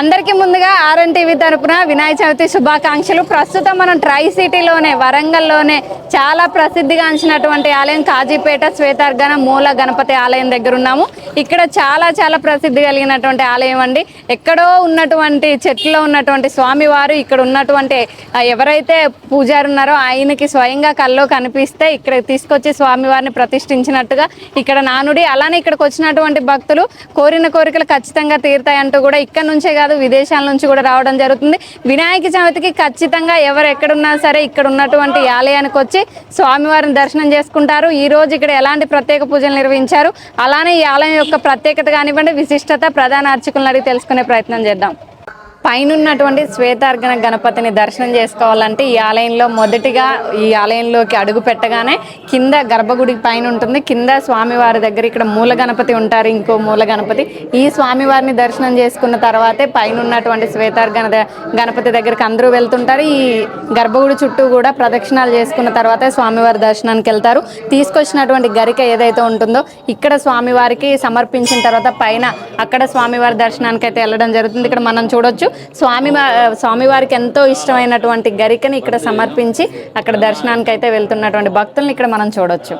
అందరికీ ముందుగా RN TV తరపున వినాయక చవితి శుభాకాంక్షలు. ప్రస్తుతం మనం ట్రై సిటీలోనే వరంగల్లోనే చాలా ప్రసిద్ధిగాంచినటువంటి ఆలయం కాజీపేట శ్వేతార్గన మూల గణపతి ఆలయం దగ్గర ఉన్నాము. ఇక్కడ చాలా చాలా ప్రసిద్ధి కలిగినటువంటి ఆలయం అండి. ఎక్కడో ఉన్నటువంటి చెట్లో ఉన్నటువంటి స్వామివారు ఇక్కడ ఉన్నటువంటి ఎవరైతే పూజారు ఉన్నారో ఆయనకి స్వయంగా కల్లో కనిపిస్తే ఇక్కడ తీసుకొచ్చి స్వామివారిని ప్రతిష్ఠించినట్టుగా ఇక్కడ నానుడి అలానే ఇక్కడికి వచ్చినటువంటి భక్తులు కోరిన కోరికలు ఖచ్చితంగా తీరుతాయంటూ కూడా ఇక్కడ నుంచే కాదు విదేశాల నుంచి కూడా రావడం జరుగుతుంది. వినాయక చవితికి ఖచ్చితంగా ఎవరు ఎక్కడున్నా సరే ఇక్కడ ఉన్నటువంటి ఆలయానికి వచ్చి స్వామివారిని దర్శనం చేసుకుంటారు. ఈ రోజు ఇక్కడ ఎలాంటి ప్రత్యేక పూజలు నిర్వహించారు? అలానే ఈ ఆలయం యొక్క ప్రత్యేకత కానివ్వండి విశిష్టత ప్రధాన అర్చకులను అడిగి తెలుసుకునే ప్రయత్నం చేద్దాం. పైనున్నటువంటి శ్వేతార్గన గణపతిని దర్శనం చేసుకోవాలంటే ఈ ఆలయంలో మొదటిగా ఈ ఆలయంలోకి అడుగు పెట్టగానే కింద గర్భగుడి పైన ఉంటుంది. కింద స్వామివారి దగ్గర ఇక్కడ మూల గణపతి ఉంటారు. ఇంకో మూల గణపతి. ఈ స్వామివారిని దర్శనం చేసుకున్న తర్వాతే పైన ఉన్నటువంటి శ్వేతార్గన గణపతి దగ్గరికి అందరూ వెళ్తుంటారు. ఈ గర్భగుడి చుట్టూ కూడా ప్రదక్షిణాలు చేసుకున్న తర్వాతే స్వామివారి దర్శనానికి వెళ్తారు. తీసుకొచ్చినటువంటి గరిక ఏదైతే ఉంటుందో ఇక్కడ స్వామివారికి సమర్పించిన తర్వాత పైన అక్కడ స్వామివారి దర్శనానికి అయితే వెళ్ళడం జరుగుతుంది. ఇక్కడ మనం చూడొచ్చు స్వామి స్వామివారికి ఎంతో ఇష్టమైనటువంటి గరికని ఇక్కడ సమర్పించి అక్కడ దర్శనానికి అయితే వెళ్తున్నటువంటి భక్తులను ఇక్కడ మనం చూడొచ్చు.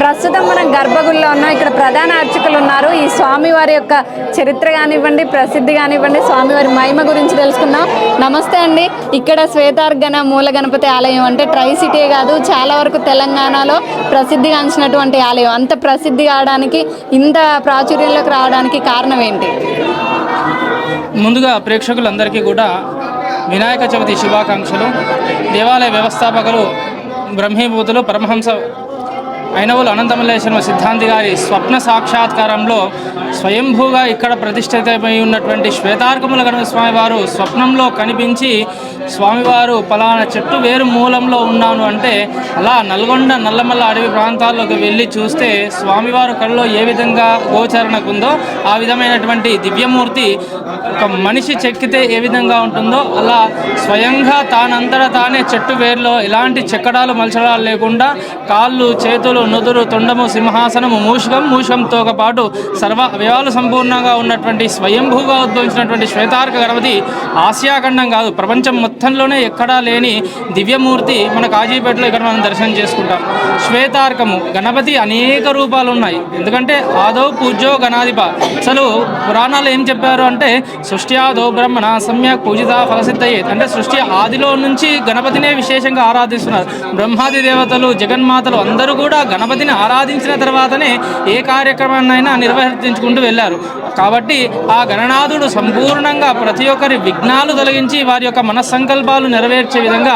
ప్రస్తుతం మనం గర్భగుడిలో ఉన్నాం. ఇక్కడ ప్రధాన అర్చకులు ఉన్నారు. ఈ స్వామివారి యొక్క చరిత్ర కానివ్వండి ప్రసిద్ధి కానివ్వండి స్వామివారి మహిమ గురించి తెలుసుకుందాం. నమస్తే అండి. ఇక్కడ శ్వేతార్గన మూల గణపతి ఆలయం అంటే ట్రై సిటీ కాదు చాలా వరకు తెలంగాణలో ప్రసిద్ధిగాంచినటువంటి ఆలయం. అంత ప్రసిద్ధి కావడానికి ఇంత ప్రాచుర్యంలోకి రావడానికి కారణం ఏంటి? ముందుగా ప్రేక్షకులందరికీ కూడా వినాయక చవితి శుభాకాంక్షలు. దేవాలయ వ్యవస్థాపకులు బ్రహ్మీభూతులు పరమహంస అయినవులు అనంతమల్లేశ్వర సిద్ధాంతి గారి స్వప్న సాక్షాత్కారంలో స్వయంభూగా ఇక్కడ ప్రతిష్ఠితమై ఉన్నటువంటి శ్వేతార్కముల గణస్వామి వారు స్వప్నంలో కనిపించి స్వామివారు పలానా చెట్టు వేరు మూలంలో ఉన్నాను అంటే అలా నల్గొండ నల్లమల్ల అడవి ప్రాంతాల్లోకి వెళ్ళి చూస్తే స్వామివారు కళ్ళలో ఏ విధంగా గోచరణకు ఉందో ఆ విధమైనటువంటి దివ్యమూర్తి ఒక మనిషి చెక్కితే ఏ విధంగా ఉంటుందో అలా స్వయంగా తానంతట తానే చెట్టు వేరులో ఎలాంటి చెక్కడాలు మలచడాలు లేకుండా కాళ్ళు చేతులు నుదురు తొండము సింహాసనము మూషకం మూషకంతో పాటు సర్వ అవయవాలు సంపూర్ణంగా ఉన్నటువంటి స్వయంభూగా ఉద్భవించినటువంటి శ్వేతార్క గణపతి ఆసియాఖండం కాదు ప్రపంచం మొత్తం మొత్తంలోనే ఎక్కడా లేని దివ్యమూర్తి మన కాజీపేటలో ఇక్కడ మనం దర్శనం చేసుకుంటాం. శ్వేతార్కము గణపతి అనేక రూపాలు ఉన్నాయి. ఎందుకంటే ఆదో పూజ్యో గణాధిప. అసలు పురాణాలు ఏం చెప్పారు అంటే సృష్టి ఆదో బ్రహ్మణ సమ్యక్ పూజిత ఫలసిద్ధయ్యే అంటే సృష్టి ఆదిలో నుంచి గణపతినే విశేషంగా ఆరాధిస్తున్నారు. బ్రహ్మాది దేవతలు జగన్మాతలు అందరూ కూడా గణపతిని ఆరాధించిన తర్వాతనే ఏ కార్యక్రమాన్నైనా నిర్వర్తించుకుంటూ వెళ్ళారు. కాబట్టి ఆ గణనాథుడు సంపూర్ణంగా ప్రతి ఒక్కరి విఘ్నాలు తొలగించి వారి యొక్క మనస్సంకల్పాలు నెరవేర్చే విధంగా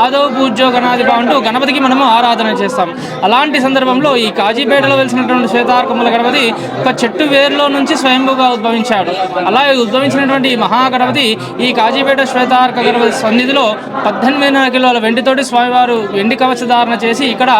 ఆదో పూజ్యో గణాధిప అంటూ గణపతికి మనము ఆరాధన చేస్తాం. అలాంటి సందర్భంలో ఈ కాజీపేటలో వెలిసినటువంటి శ్వేతార్కముల గణపతి ఒక చెట్టు వేరులో నుంచి స్వయంభూగా ఉద్భవించాడు. అలాగే ఉద్భవించినటువంటి ఈ మహాగణపతి ఈ కాజీపేట శ్వేతార్క గణపతి సన్నిధిలో పద్దెనిమిదిన్నర కిలోల వెండితోటి స్వామివారు వెండి కవచధారణ చేసి ఇక్కడ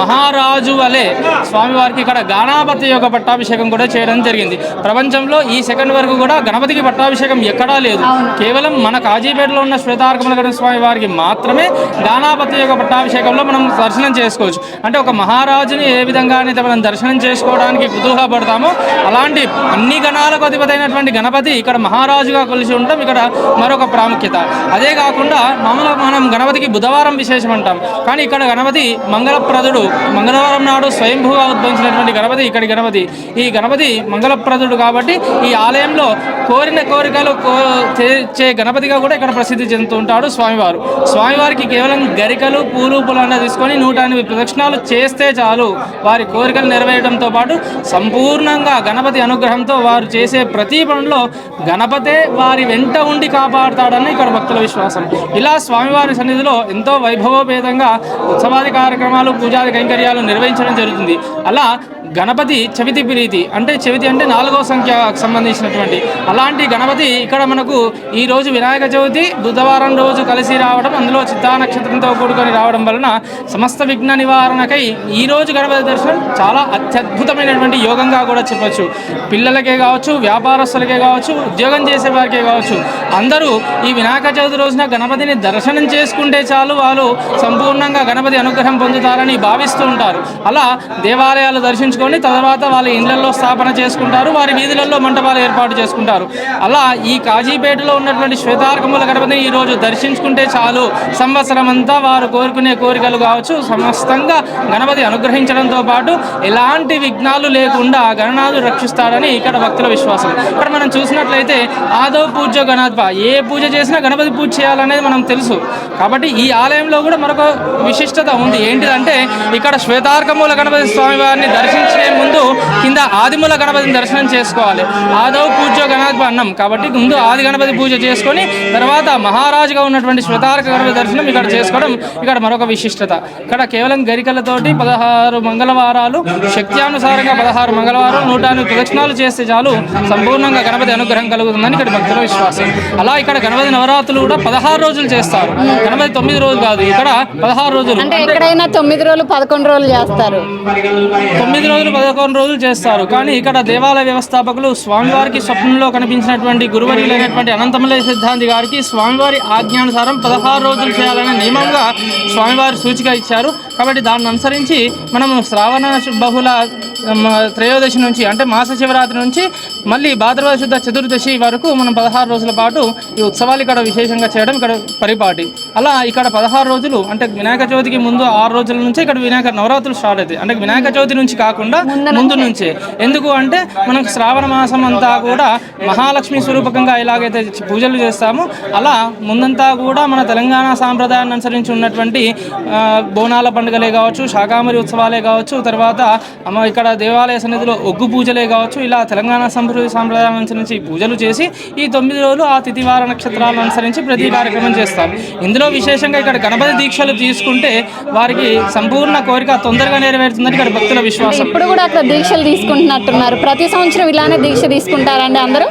మహారాజు వలె స్వామివారికి ఇక్కడ గానాపతి యొక్క పట్టాభిషేకం కూడా చేయడం జరిగింది. ప్రపంచంలో ఈ సెకండ్ వరకు కూడా గణపతికి పట్టాభిషేకం ఎక్కడా లేదు. కేవలం మన కాజీపేటలో ఉన్న శ్వేతార్కముల గణపతి స్వామి వారికి మాత్రమే గానాపతి యొక్క పట్టాభిషేకంలో మనం దర్శనం చేసుకోవచ్చు. అంటే ఒక మహారాజుని ఏ విధంగా అయితే మనం దర్శనం చేసుకోవడానికి కుతూహపడతామో అలాంటి అన్ని గణాలకు అధిపతైనటువంటి గణపతి ఇక్కడ మహారాజుగా కొలిసి ఉండటం ఇక్కడ మరొక ప్రాముఖ్యత. అదే కాకుండా మామూలుగా మనం గణపతికి బుధవారం విశేషం అంటాం. కానీ ఇక్కడ గణపతి మంగళప్రదుడు మంగళవారం నాడు స్వయంభూగా ఉద్భవించినటువంటి గణపతి ఇక్కడి గణపతి. ఈ గణపతి మంగళప్రదుడు కాబట్టి ఈ ఆలయంలో కోరిన కోరికలు కో గణపతిగా కూడా ఇక్కడ ప్రసిద్ధి చెందుతూ ఉంటాడు స్వామివారు. స్వామివారికి కేవలం గరికలు పూలు పులాన తీసుకొని నూట ఎనిమిది ప్రదక్షిణాలు చేస్తే చాలు. వారి కోరికలు నెరవేరడంతో పాటు సంపూర్ణంగా గణపతి అనుగ్రహంతో వారు చేసే ప్రతి పనిలో గణపతే వారి వెంట ఉండి కాపాడుతాడని ఇక్కడ భక్తుల విశ్వాసం. ఇలా స్వామివారి సన్నిధిలో ఎంతో వైభవోపేతంగా ఉత్సవాది కార్యక్రమాలు పూజాది కైంకర్యాలు నిర్వహించడం జరుగుతుంది. అలా గణపతి చవితి ప్రీతి. అంటే చవితి అంటే నాలుగో సంఖ్యకు సంబంధించినటువంటి. అలాంటి గణపతి ఇక్కడ మనకు ఈ రోజు వినాయక చవితి బుధవారం రోజు కలిసి రావడం అందులో చిత్తా నక్షత్రంతో కూడుకొని రావడం వలన సమస్త విఘ్న నివారణకై ఈ రోజు గణపతి దర్శనం చాలా అత్యద్భుతమైనటువంటి యోగంగా కూడా చెప్పొచ్చు. పిల్లలకే కావచ్చు వ్యాపారస్తులకే కావచ్చు ఉద్యోగం చేసే వారికే కావచ్చు. అందరూ ఈ వినాయక చవితి రోజున గణపతిని దర్శనం చేసుకుంటే చాలు వాళ్ళు సంపూర్ణంగా గణపతి అనుగ్రహం పొందుతారని భావిస్తూ ఉంటారు. అలా దేవాలయాలు చేసుకొని తర్వాత వాళ్ళ ఇళ్ళలో స్థాపన చేసుకుంటారు వారి వీధులలో మంటపాలు ఏర్పాటు చేసుకుంటారు. అలా ఈ కాజీపేటలో ఉన్నటువంటి శ్వేతార్కముల గణపతిని ఈరోజు దర్శించుకుంటే చాలు. సంవత్సరం అంతా వారు కోరుకునే కోరికలు కావచ్చు. సమస్తంగా గణపతి అనుగ్రహించడంతో పాటు ఎలాంటి విఘ్నాలు లేకుండా గణనాథు రక్షిస్తాడని ఇక్కడ భక్తుల విశ్వాసం. ఇక్కడ మనం చూసినట్లయితే ఆదవ పూజ గణాత్మ ఏ పూజ చేసినా గణపతి పూజ చేయాలనేది మనం తెలుసు. కాబట్టి ఈ ఆలయంలో కూడా మరొక విశిష్టత ఉంది. ఏంటిదంటే ఇక్కడ శ్వేతార్కమూల గణపతి స్వామి వారిని దర్శించే ముందు కింద ఆదిమూల గణపతిని దర్శనం చేసుకోవాలి. ఆదవ్ పూజ్య గణాత్మ అన్నం. కాబట్టి ముందు ఆది గణపతి పూజ చేసుకొని తర్వాత మహారాజుగా ఉన్నటువంటి శ్వేతార్క గణపతి దర్శనం ఇక్కడ చేసుకోవడం ఇక్కడ మరొక విశిష్టత. ఇక్కడ కేవలం గరికలతోటి పదహారు మంగళవారాలు శక్త్యానుసారంగా పదహారు మంగళవారం నూట ఎనిమిది ప్రదక్షిణాలు చేస్తే చాలు సంపూర్ణంగా గణపతి అనుగ్రహం కలుగుతుందని ఇక్కడ భక్తుల విశ్వాసం. అలా ఇక్కడ గణపతి నవరాత్రులు కూడా పదహారు రోజులు చేస్తారు. గణపతి తొమ్మిది రోజులు కాదు ఇక్కడ పదహారు రోజులు. అంటే ఎక్కడైనా తొమ్మిది రోజులు పదకొండు రోజులు చేస్తారు. తొమ్మిది రోజులు పదకొండు రోజులు చేస్తారు. కానీ ఇక్కడ దేవాలయ వ్యవస్థాపకులు స్వామివారికి స్వప్నంలో కనిపించినటువంటి గురువరిలైనటువంటి అనంతమలయ సిద్ధాంతి గారికి స్వామివారి ఆజ్ఞానుసారం పదహారు రోజులు చేయాలనే నియమంగా స్వామివారి సూచిక ఇచ్చారు. కాబట్టి దాన్ని అనుసరించి మనము శ్రావణ బహుళ త్రయోదశి నుంచి అంటే మాస శివరాత్రి నుంచి మళ్ళీ భాద్రపద శుద్ధ చతుర్దశి వరకు మనం పదహారు రోజుల పాటు ఈ ఉత్సవాలు ఇక్కడ విశేషంగా చేయడం ఇక్కడ పరిపాటి. అలా ఇక్కడ పదహారు రోజులు అంటే వినాయక చవితికి ముందు ఆరు రోజుల నుంచి ఇక్కడ వినాయక నవరాత్రులు స్టార్ట్ అవుతాయి. అంటే వినాయక చవితి నుంచి కాకుండా ముందు నుంచే. ఎందుకు అంటే మనకు శ్రావణ మాసం అంతా కూడా మహాలక్ష్మి స్వరూపకంగా ఎలాగైతే పూజలు చేస్తామో. అలా ముందంతా కూడా మన తెలంగాణ సాంప్రదాయాన్ని అనుసరించి ఉన్నటువంటి బోనాల పండుగలే కావచ్చు శాకామరి ఉత్సవాలే కావచ్చు తర్వాత ఇక్కడ దేవాలయ సన్నిధిలో ఒగ్గు పూజలే కావచ్చు ఇలా తెలంగాణ సంప్రదాయ సాంప్రదాయం అనుసరించి పూజలు చేసి ఈ తొమ్మిది రోజులు ఆ తిథివార నక్షత్రాలను అనుసరించి ప్రతి కార్యక్రమం చేస్తాం. ఇందులో విశేషంగా ఇక్కడ గణపతి దీక్షలు తీసుకుంటే వారికి సంపూర్ణ కోరిక తొందరగా నెరవేరుతుందని ఇక్కడ భక్తుల విశ్వాసం. ఇప్పుడు కూడా అక్కడ దీక్షలు తీసుకుంటున్నట్టున్నారు. ప్రతి సంవత్సరం ఇలానే దీక్ష తీసుకుంటారండి అందరూ?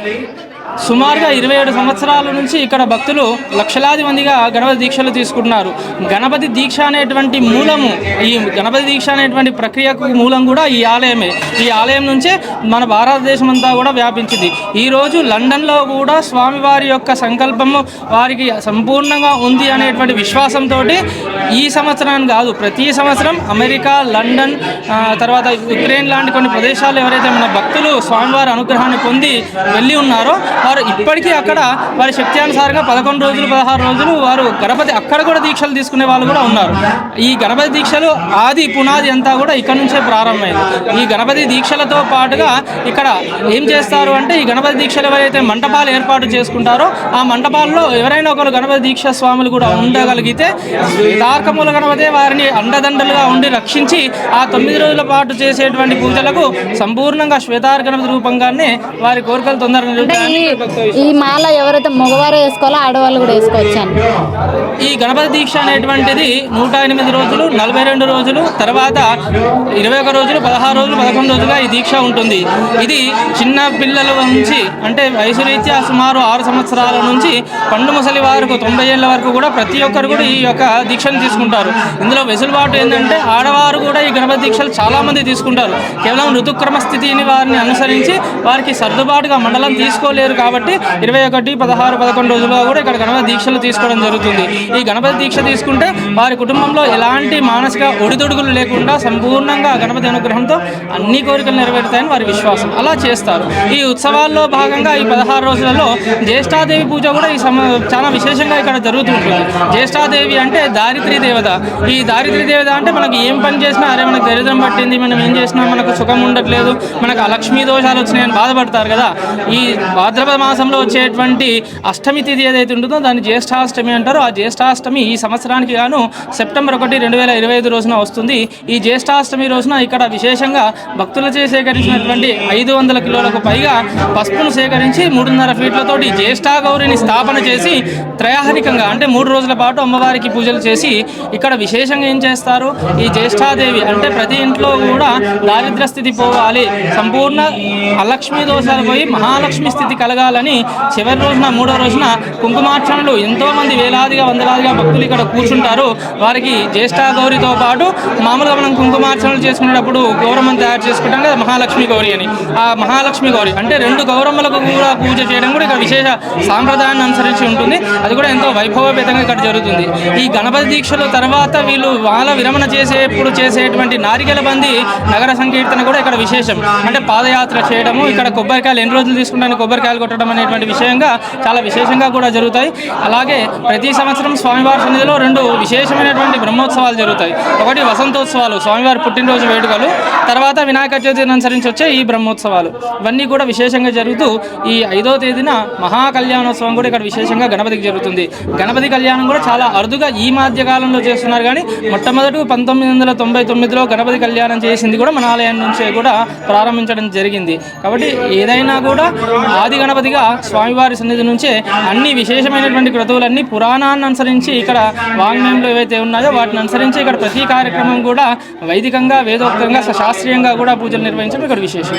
సుమారుగా ఇరవై ఏడు సంవత్సరాల నుంచి ఇక్కడ భక్తులు లక్షలాది మందిగా గణపతి దీక్షలు తీసుకుంటున్నారు. గణపతి దీక్ష అనేటువంటి మూలము ఈ గణపతి దీక్ష అనేటువంటి ప్రక్రియకు మూలం కూడా ఈ ఆలయమే. ఈ ఆలయం నుంచే మన భారతదేశం అంతా కూడా వ్యాపించింది. ఈరోజు లండన్లో కూడా స్వామివారి యొక్క సంకల్పము వారికి సంపూర్ణంగా ఉంది అనేటువంటి విశ్వాసంతో ఈ సంవత్సరాన్ని కాదు ప్రతి సంవత్సరం అమెరికా లండన్ తర్వాత యుక్రెయిన్ లాంటి కొన్ని ప్రదేశాలు ఎవరైతే మన భక్తులు స్వామివారి అనుగ్రహాన్ని పొంది వెళ్ళి ఉన్నారో వారు ఇప్పటికీ అక్కడ వారి శక్త్యానుసారంగా పదకొండు రోజులు పదహారు రోజులు వారు గణపతి అక్కడ కూడా దీక్షలు తీసుకునే వాళ్ళు కూడా ఉన్నారు. ఈ గణపతి దీక్షలు ఆది పునాది అంతా కూడా ఇక్కడ నుంచే ప్రారంభమైంది. ఈ గణపతి దీక్షలతో పాటుగా ఇక్కడ ఏం చేస్తారు అంటే ఈ గణపతి దీక్షలు ఎవరైతే మంటపాలు ఏర్పాటు చేసుకుంటారో ఆ మంటపాల్లో ఎవరైనా ఒకరు గణపతి దీక్ష స్వాములు కూడా ఉండగలిగితే తారకమూల గణపతి వారిని అండదండలుగా ఉండి రక్షించి ఆ తొమ్మిది రోజుల పాటు చేసేటువంటి పూజలకు సంపూర్ణంగా శ్వేతార్ గణపతి రూపంగానే వారి కోరికలు తొందరగా ఈ మాల ఎవరైతే మగవారు వేసుకోవాలో ఆడవాళ్ళు కూడా వేసుకోవచ్చు ఈ గణపతి దీక్ష అనేటువంటిది నూట ఎనిమిది రోజులు నలభై రెండు రోజులు తర్వాత ఇరవై ఒక రోజులు పదహారు రోజులు పదకొండు రోజులుగా ఈ దీక్ష ఉంటుంది. ఇది చిన్న పిల్లల నుంచి అంటే వయసు రీత్యా సుమారు ఆరు సంవత్సరాల నుంచి పండు ముసలి వారికి తొంభై ఏళ్ళ వరకు కూడా ప్రతి ఒక్కరు కూడా ఈ యొక్క దీక్షను తీసుకుంటారు. ఇందులో వెసులుబాటు ఏంటంటే ఆడవారు కూడా ఈ గణపతి దీక్షలు చాలామంది తీసుకుంటారు. కేవలం ఋతుక్రమ స్థితిని వారిని అనుసరించి వారికి సర్దుబాటుగా మండలం తీసుకోలేరు. కాబట్టి ఇరవై ఒకటి పదహారు పదకొండు రోజుల్లో కూడా ఇక్కడ గణపతి దీక్షలు తీసుకోవడం జరుగుతుంది. ఈ గణపతి దీక్ష తీసుకుంటే వారి కుటుంబంలో ఎలాంటి మానసిక ఒడిదొడుగులు లేకుండా సంపూర్ణంగా గణపతి అనుగ్రహంతో అన్ని కోరికలు నెరవేరుతాయని వారి విశ్వాసం. అలా చేస్తారు. ఈ ఉత్సవాల్లో భాగంగా ఈ పదహారు రోజులలో జ్యేష్ఠాదేవి పూజ కూడా ఈ సమ చాలా విశేషంగా ఇక్కడ జరుగుతుంటుంది. జ్యేష్ఠాదేవి అంటే దారిద్రి దేవత. ఈ దారిద్రి దేవత అంటే మనకి ఏం పని చేసినా అరే మనకు దరిద్రం పట్టింది మనం ఏం చేసినా మనకు సుఖం ఉండట్లేదు మనకు అలక్ష్మీ దోషాలు వచ్చినాయని బాధపడతారు కదా. ఈ భాద్రపద మాసంలో వచ్చేటువంటి అష్టమి తిథి ఏదైతే ఉంటుందో దాన్ని జ్యేష్ఠాష్టమి అంటారు. ఆ జ్యేష్ఠాష్టమి ఈ సంవత్సరానికి గాను సెప్టెంబర్ ఒకటి రెండు వేల ఇరవై ఐదు రోజున వస్తుంది. ఈ జ్యేష్ఠాష్టమి రోజున ఇక్కడ విశేషంగా భక్తులచే సేకరించినటువంటి ఐదు వందల కిలోలకు పైగా పసుపును సేకరించి మూడున్నర ఫీట్లతోటి జ్యేష్ఠాగౌరిని స్థాపన చేసి త్రయాహరికంగా అంటే మూడు రోజుల పాటు అమ్మవారికి పూజలు చేసి ఇక్కడ విశేషంగా ఏం చేస్తారు? ఈ జ్యేష్ఠాదేవి అంటే ప్రతి ఇంట్లో కూడా దారిద్ర స్థితి పోవాలి. సంపూర్ణ అలక్ష్మి దోషాలు పోయి మహాలక్ష్మి స్థితి కల కలగాలని చివరి రోజున మూడో రోజున కుంకుమార్చనలు ఎంతోమంది వేలాదిగా వందలాదిగా భక్తులు ఇక్కడ కూర్చుంటారు. వారికి జ్యేష్ఠాగౌరితో పాటు మామూలుగా మనం కుంకుమార్చనలు చేసుకునేటప్పుడు గౌరమ్మను తయారు చేసుకుంటాం కదా మహాలక్ష్మి గౌరి అని. ఆ మహాలక్ష్మి గౌరి అంటే రెండు గౌరమ్మలకు కూడా పూజ చేయడం కూడా ఇక్కడ విశేష సాంప్రదాయాన్ని అనుసరించి ఉంటుంది. అది కూడా ఎంతో వైభవపేతంగా ఇక్కడ జరుగుతుంది. ఈ గణపతి దీక్షల తర్వాత వీళ్ళు వాళ్ళ విరమణ చేసేప్పుడు చేసేటువంటి నారికెల బంది నగర సంకీర్తన కూడా ఇక్కడ విశేషం. అంటే పాదయాత్ర చేయడము ఇక్కడ కొబ్బరికాయలు ఎన్ని రోజులు తీసుకుంటాను కొబ్బరికాయలు కొట్టడం అనేటువంటి విషయంగా చాలా విశేషంగా కూడా జరుగుతాయి. అలాగే ప్రతి సంవత్సరం స్వామివారి సన్నిధిలో రెండు విశేషమైనటువంటి బ్రహ్మోత్సవాలు జరుగుతాయి. ఒకటి వసంతోత్సవాలు స్వామివారి పుట్టినరోజు వేడుకలు తర్వాత వినాయక చవితిని అనుసరించి వచ్చే ఈ బ్రహ్మోత్సవాలు. ఇవన్నీ కూడా విశేషంగా జరుగుతూ ఈ ఐదో తేదీన మహా కళ్యాణోత్సవం కూడా ఇక్కడ విశేషంగా గణపతికి జరుగుతుంది. గణపతి కళ్యాణం కూడా చాలా అరుదుగా ఈ మధ్య కాలంలో చేస్తున్నారు కానీ మొట్టమొదటి పంతొమ్మిది వందల తొంభై తొమ్మిదిలో గణపతి కళ్యాణం చేసింది కూడా మన ఆలయం నుంచే కూడా ప్రారంభించడం జరిగింది. కాబట్టి ఏదైనా కూడా ఆది గణపతిగా స్వామివారి సన్నిధి నుంచే అన్ని విశేషమైనటువంటి క్రతువులన్నీ పురాణాన్ని అనుసరించి ఇక్కడ వాంగ్మయంలో ఏవైతే ఉన్నాయో వాటిని అనుసరించి ఇక్కడ ప్రతి కార్యక్రమం కూడా వైదికంగా వేదోక్తంగా శాస్త్రీయంగా కూడా పూజలు నిర్వహించడం ఇక్కడ విశేషం.